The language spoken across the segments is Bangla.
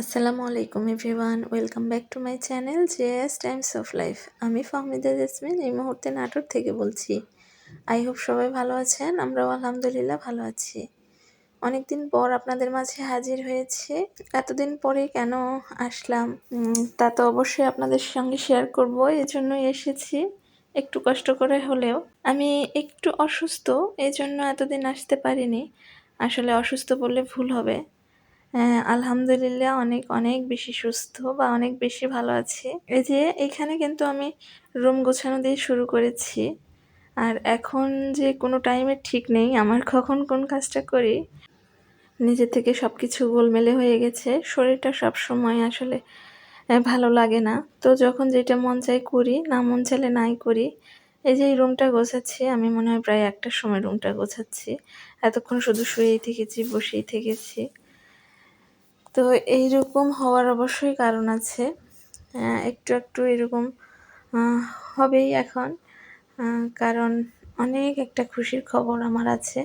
আসসালামু আলাইকুম everyone, welcome back to my channel JS Times of Life. আমি ফাহমিদা জেসমিন, এই মুহূর্তে নাটোর থেকে বলছি। আই হোপ সবাই ভালো আছেন, আমরাও আলহামদুলিল্লাহ ভালো আছি। অনেকদিন পর আপনাদের মাঝে হাজির হয়েছে। এতদিন পরে কেন আসলাম? তা তো অবশ্যই আপনাদের সঙ্গে শেয়ার করব, এজন্যই এসেছি। একটু কষ্ট করে হলেও। আমি একটু অসুস্থ এই জন্য এতদিন আসতে পারিনি। আসলে অসুস্থ বললে ভুল হবে। আলহামদুলিল্লাহ অনেক অনেক বেশি সুস্থ বা অনেক বেশি ভালো আছি। এই যে, এখানে কিন্তু আমি রুম গোছানো দিয়ে শুরু করেছি। আর এখন যে কোনো টাইমের ঠিক নেই, আমার কখন কোন কাজটা করি, নিজে থেকে সব কিছু গোলমেলে হয়ে গেছে। শরীরটা সব সময় আসলে ভালো লাগে না। তো যখন যেটা মন চাই করি, না মন চাইলে নাই করি, এই যে এই রুমটা গোছাচ্ছি, আমি মনে হয় প্রায় একটার সময় রুমটা গোছাচ্ছি। এতক্ষণ শুধু শুয়েই থেকেছি, বসেই থেকেছি। তো এইরকম হওয়ার অবশ্যই কারণ আছে। একটু একটু এরকম হবেই এখন। কারণ অনেক একটা খুশির খবর আমার আছে।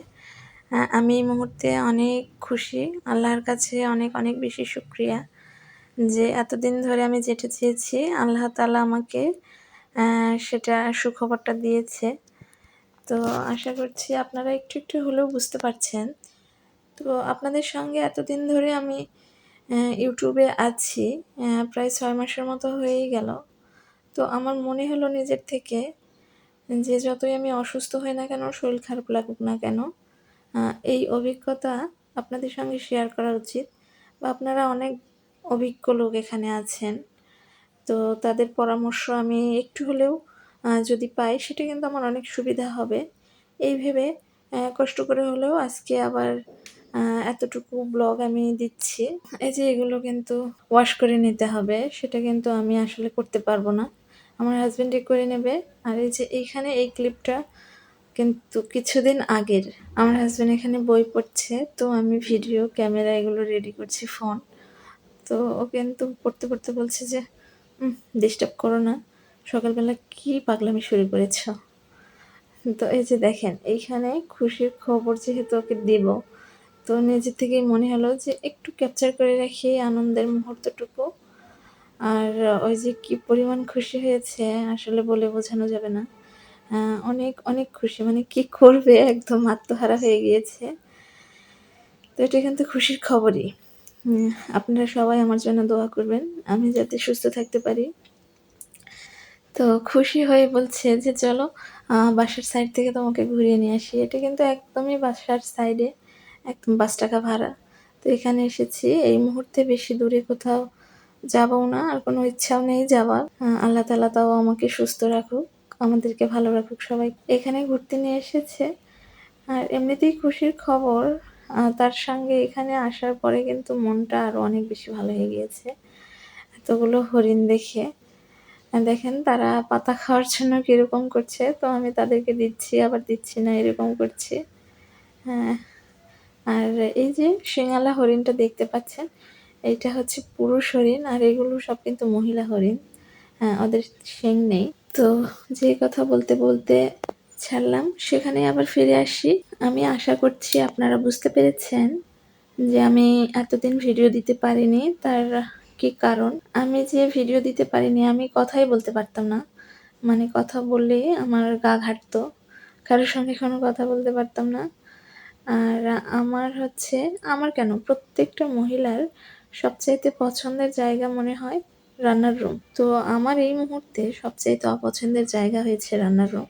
আমি এই মুহূর্তে অনেক খুশি। আল্লাহর কাছে অনেক অনেক বেশি শুক্রিয়া যে এতদিন ধরে আমি যেটা চেয়েছি, আল্লাহ তালা আমাকে সেটা সুখবরটা দিয়েছে। তো আশা করছি আপনারা একটু একটু হলেও বুঝতে পারছেন। তো আপনাদের সঙ্গে এতদিন ধরে আমি ইউটিউবে আছি প্রায় ছয় মাসের মতো হয়েই গেল। তো আমার মনে হলো নিজের থেকে যে যতই আমি অসুস্থ হই না কেন, শরীর খারাপ লাগুক না কেন এই অভিজ্ঞতা আপনাদের সঙ্গে শেয়ার করা উচিত। বা আপনারা অনেক অভিজ্ঞ লোক এখানে আছেন, তো তাদের পরামর্শ আমি একটু হলেও যদি পাই, সেটা কিন্তু আমার অনেক সুবিধা হবে। এই ভেবে কষ্ট করে হলেও আজকে আবার এতটুকু ব্লগ আমি দিচ্ছি। এই যে এগুলো কিন্তু ওয়াশ করে নিতে হবে, সেটা কিন্তু আমি আসলে করতে পারব না। আমার হাজবেন্ডই করে নেবে। আর এই যে এইখানে এই ক্লিপটা কিন্তু কিছুদিন আগের। আমার হাজব্যান্ড এখানে বই পড়ছে, তো আমি ভিডিও ক্যামেরা এগুলো রেডি করছি ফোন তো ও কিন্তু পড়তে পড়তে বলছে যে ডিস্টার্ব করো না। সকালবেলা কি পাগলামি শুরু করেছ? তো এই যে দেখেন, এইখানে খুশির খবর যেহেতু ওকে দিব তো নিজে থেকেই মনে হলো যে একটু ক্যাপচার করে রাখি আনন্দের মুহূর্তটুকু। আর ওই যে কি পরিমাণ খুশি হয়েছে আসলে বলে বোঝানো যাবে না। অনেক অনেক খুশি মানে কি করবে একদম আত্মহারা হয়ে গিয়েছে। তো এটা কিন্তু খুশির খবরই। আপনারা সবাই আমার জন্য দোয়া করবেন, আমি যাতে সুস্থ থাকতে পারি। তো খুশি হয়ে বলছে যে, চলো বাসার সাইড থেকে তোমাকে ঘুরিয়ে নিয়ে আসি। এটা কিন্তু একদমই বাসার সাইডে একদম পাঁচ টাকা ভাড়া। তো এখানে এসেছি। এই মুহূর্তে বেশি দূরে কোথাও যাবও না, আর কোনো ইচ্ছাও নেই যাওয়ার। আল্লাহ তালা তাও আমাকে সুস্থ রাখুক, আমাদেরকে ভালো রাখুক সবাই। এখানে ঘুরতে নিয়ে এসেছে। আর এমনিতেই খুশির খবর তার সঙ্গে এখানে আসার পরে কিন্তু মনটা আরও অনেক বেশি ভালো হয়ে গিয়েছে। এতগুলো হরিণ দেখে। দেখেন তারা পাতা খাওয়ার জন্য কীরকম করছে, তো আমি তাদেরকে দিচ্ছি, আবার দিচ্ছি না, এরকম করছি। হ্যাঁ আর এই যে সিঙ্গালা হরিণটা দেখতে পাচ্ছেন এটা হচ্ছে পুরুষ হরিণ আর এগুলো সব কিন্তু মহিলা হরিণ। হ্যাঁ ওদের শিং নেই। তো যে কথা বলতে বলতে ছাড়লাম সেখানে আবার ফিরে আসি। আমি আশা করছি আপনারা বুঝতে পেরেছেন যে আমি এতদিন ভিডিও দিতে পারিনি, তার কি কারণ? আমি যে ভিডিও দিতে পারিনি, আমি কথাই বলতে পারতাম না। মানে কথা বললেই আমার গা ঘাটতো। কারোর সঙ্গে কোনো কথা বলতে পারতাম না। আর আমার হচ্ছে, আমার কেন? প্রত্যেকটা মহিলার সবচাইতে পছন্দের জায়গা মনে হয় রান্নার রুম তো আমার এই মুহূর্তে সবচাইতে অপছন্দের জায়গা হয়েছে রান্নার রুম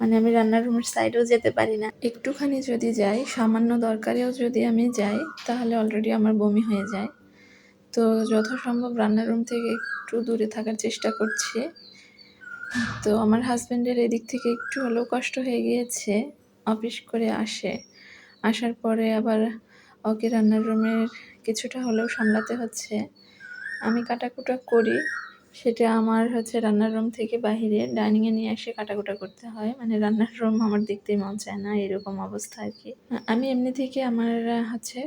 মানে আমি রান্নার রুমের সাইডেও যেতে পারি না। একটুখানি যদি যাই, সামান্য দরকারেও যদি আমি যাই, তাহলে অলরেডি আমার বমি হয়ে যায়। তো যথাসম্ভব রান্নার রুম থেকে একটু দূরে থাকার চেষ্টা করছি। তো আমার হাজব্যান্ডের এদিক থেকে একটু হলেও কষ্ট হয়ে গিয়েছে অফিস করে আসে। আসার পরে আবার ওকে রান্নার রুমের কিছুটা হলেও সামলাতে হচ্ছে। আমি কাটাকুটা করি, সেটা আমার হচ্ছে রান্নার রুম থেকে বাহিরে ডাইনিংয়ে নিয়ে এসে কাটাকুটা করতে হয়। মানে রান্নার রুম আমার দেখতেই মন চায় না, এরকম অবস্থা আর কি। আমি এমনি থেকে আমার হচ্ছে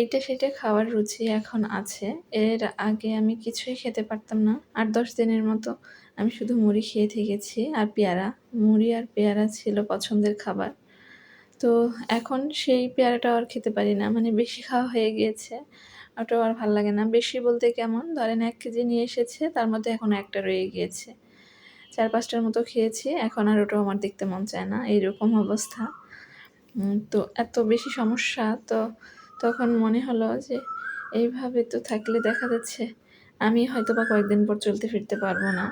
এইটা সেটা খাওয়ার রুচি এখন আছে। এর আগে আমি কিছুই খেতে পারতাম না। আট দশ দিনের মতো আমি শুধু মুড়ি খেয়ে থেকেছি। আর পেয়ারা, মুড়ি আর পেয়ারা ছিল পছন্দের খাবার। তো এখন সেই পেয়ারাটা আর খেতে পারি না। মানে বেশি খাওয়া হয়ে গিয়েছে। ওটাও আর ভালো লাগে না। বেশি বলতে কেমন? ধরেন এক কেজি নিয়ে এসেছে, তার মধ্যে এখন একটা রয়ে গিয়েছে। চার পাঁচটার মতো খেয়েছি, এখন আর ওটাও আমার দেখতে মন চায় না। এইরকম অবস্থা। তো এত বেশি সমস্যা, তো তখন মনে হলো যে এইভাবে তো থাকলে দেখা যাচ্ছে আমি হয়তো বা কয়েকদিন পর চলতে ফিরতে পারব না।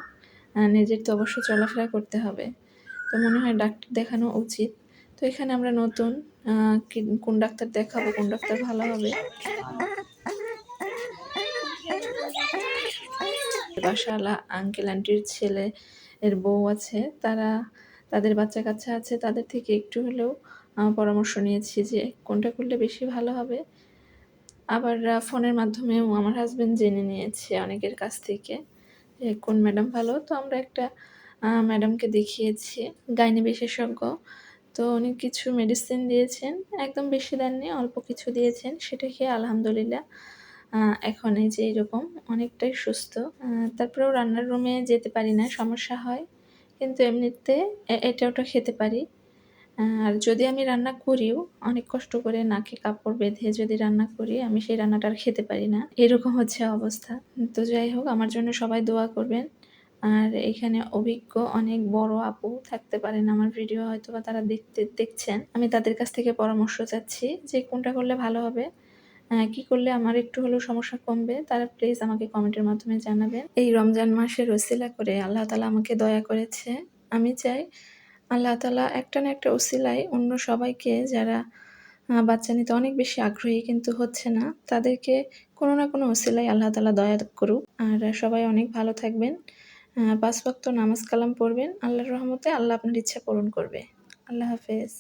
নিজের তো অবশ্য চলাফেরা করতে হবে। তো মনে হয় ডাক্তার দেখানো উচিত। তো এখানে আমরা নতুন কোন ডাক্তার দেখাবো, কোন ডাক্তার ভালো হবে। বাসাওয়ালা আঙ্কেল, আন্টির ছেলে, এর বউ আছে। তারা, তাদের বাচ্চা কাচ্চা আছে। তাদের থেকে একটু হলেও পরামর্শ নিয়েছি যে কোনটা করলে বেশি ভালো হবে। আবার ফোনের মাধ্যমেও আমার হাজব্যান্ড জেনে নিয়েছে অনেকের কাছ থেকে যে কোন ম্যাডাম ভালো। তো আমরা একটা ম্যাডামকে দেখিয়েছি, গাইনি বিশেষজ্ঞ। তো উনি কিছু মেডিসিন দিয়েছেন, একদম বেশি দেননি, অল্প কিছু দিয়েছেন, সেটা খেয়ে আলহামদুলিল্লাহ এখন এই যে এরকম অনেকটাই সুস্থ। তারপরেও রান্নার রুমে যেতে পারি না, সমস্যা হয়, কিন্তু এমনিতে এটা ওটা খেতে পারি। আর যদি আমি রান্না করিও, অনেক কষ্ট করে নাকে কাপড় বেঁধে যদি রান্না করি, আমি সেই রান্নাটা আর খেতে পারি না। এরকম হচ্ছে অবস্থা। তো যাই হোক, আমার জন্য সবাই দোয়া করবেন। আর এখানে অভিজ্ঞ অনেক বড় আপু থাকতে পারেন আমার ভিডিও হয়তো বা তারা দেখতে, দেখছেন। আমি তাদের কাছ থেকে পরামর্শ চাচ্ছি যে কোনটা করলে ভালো হবে। কি করলে আমার একটু হলেও সমস্যা কমবে, তারা প্লিজ আমাকে কমেন্টের মাধ্যমে জানাবেন। এই রমজান মাসের ওসিলা করে আল্লাহ তালা আমাকে দয়া করেছে। আমি চাই আল্লাহ তালা একটা না একটা ওসিলায় অন্য সবাইকে যারা বাচ্চা নিতে অনেক বেশি আগ্রহী কিন্তু হচ্ছে না, তাদেরকে কোনো না কোনো ওসিলায় আল্লাহ তালা দয়া করুক। আর সবাই অনেক ভালো থাকবেন। পাঁচ ওয়াক্ত নামাজ কালাম পড়বেন। আল্লাহর রহমতে আল্লাহ আপনার ইচ্ছা পূরণ করবে। আল্লাহ হাফেজ।